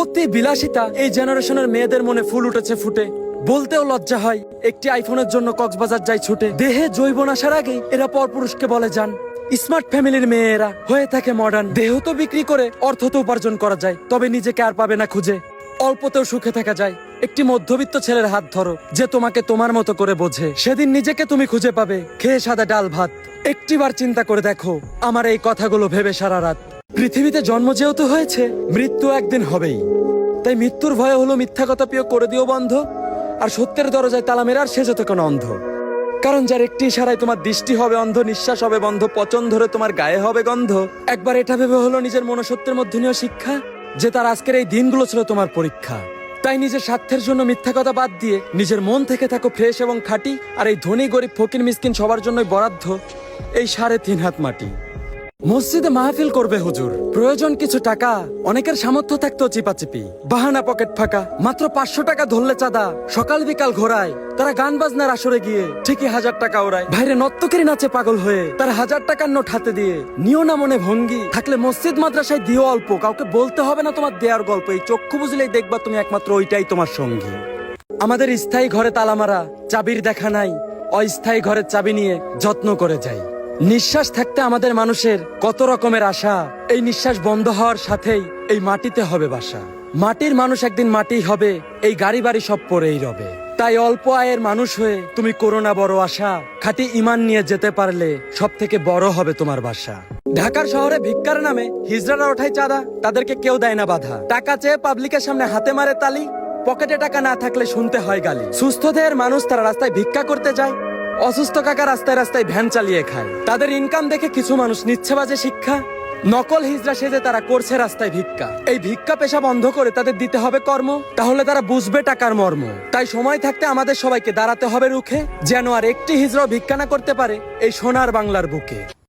অতি বিলাসিতা এই জেনারেশনের মেয়েদের মনে ফুল উঠেছে ফুটে। বলতেও লজ্জা হয়, একটি আইফোনের জন্য কক্সবাজার যায় ছুটে। দেহে জৈবন আসার আগেই এরা পরপুরুষকে বলে যান। স্মার্ট ফ্যামিলির মেয়েরা হয়ে থাকে মডার্ন দেহ তো বিক্রি করে অর্থ তো উপার্জন করা যায়, তবে নিজেকে আর পাবে না খুঁজে। অল্পতেও সুখে থাকা যায়। একটি মধ্যবিত্ত ছেলের হাত ধরো, যে তোমাকে তোমার মতো করে বোঝে। সেদিন নিজেকে তুমি খুঁজে পাবে, খেয়ে সাদা ডাল ভাত। একটিবার চিন্তা করে দেখো, আমার এই কথাগুলো ভেবে সারা রাত। পৃথিবীতে জন্ম যেহেতু হয়েছে, মৃত্যু একদিন হবেই। তাই মৃত্যুর ভয়ে হলো মিথ্যা কথা প্রিয় করে দিও বন্ধ, আর সত্যের দরজায় তালা মেরার সে যত কোনো অন্ধ। কারণ যার একটি ইশারায় তোমার দৃষ্টি হবে অন্ধ, নিঃশ্বাস হবে বন্ধ, পচন ধরে তোমার গায়ে হবে গন্ধ। একবার এটা ভেবে হলো নিজের মনসত্বের মধ্যে নিয়ে শিক্ষা, যে তার আজকের এই দিনগুলো ছিল তোমার পরীক্ষা। তাই নিজের স্বার্থের জন্য মিথ্যা কথা বাদ দিয়ে নিজের মন থেকে থাকো ফ্রেশ এবং খাঁটি, আর এই ধনী, গরিব, ফকির, মিসকিন সবার জন্যই বরাদ্দ, এই সাড়ে তিন হাত মাটি। মসজিদে মাহফিল করবে হুজুর। প্রয়োজন কিছু টাকা, অনেকের সামর্থ্য থাকতো চিপাচিপি। বাহানা পকেট ফাঁকা, মাত্র পাঁচশো টাকা ধরলে চাঁদা। সকাল বিকাল ঘোরায়, তারা গান বাজনার আসরে গিয়ে ঠিকই হাজার টাকা ওড়ায় বাইরে নর্তকেরই নাচে পাগল হয়ে, তার হাজার টাকার নোট হাতে দিয়ে, নিও না মনে ভঙ্গি। থাকলে মসজিদ, মাদ্রাসায় দিও অল্প, কাউকে বলতে হবে না তোমার দেয়ার গল্প। এই চক্ষু বুঝলেই দেখবা তুমি একমাত্র ওইটাই তোমার সঙ্গী। আমাদের স্থায়ী ঘরে তালা মারা, চাবির দেখা নাই, অস্থায়ী ঘরের চাবি নিয়ে যত্ন করে যাই। নিঃশ্বাস থাকতে আমাদের মানুষের কত রকমের আশা, এই নিঃশ্বাস বন্ধ হওয়ার সাথেই এই মাটিতে হবে বাসা। মাটির মানুষ একদিন মাটি হবে, এই গাড়ি বাড়ি সব পরেই রবে। তাই অল্প আয়ের মানুষ হয়ে তুমি করোনা বড় আশা, খাঁটি ইমান নিয়ে যেতে পারলে সব থেকে বড় হবে তোমার বাসা। ঢাকার শহরে ভিক্ষার নামে হিজড়ারা ওঠায় চাঁদা, তাদেরকে কেউ দেয় না বাধা। টাকা চেয়ে পাবলিকের সামনে হাতে মারে তালি, পকেটে টাকা না থাকলে শুনতে হয় গালি। সুস্থ দেহের মানুষ তারা রাস্তায় ভিক্ষা করতে যায় অসুস্থ কাকা রাস্তায় রাস্তায় ভ্যান চালিয়ে খায়। তাদের ইনকাম দেখে কিছু মানুষ নিচ্ছে বাজে শিক্ষা। নকল হিজড়া সেজে তারা করছে রাস্তায় ভিক্ষা। এই ভিক্ষা পেশা বন্ধ করে তাদের দিতে হবে কর্ম। তাহলে তারা বুঝবে টাকার মর্ম। তাই সময় থাকতে আমাদের সবাইকে দাঁড়াতে হবে রুখে, যেন আর একটি হিজড়াও ভিক্ষা না করতে পারে এই সোনার বাংলার বুকে।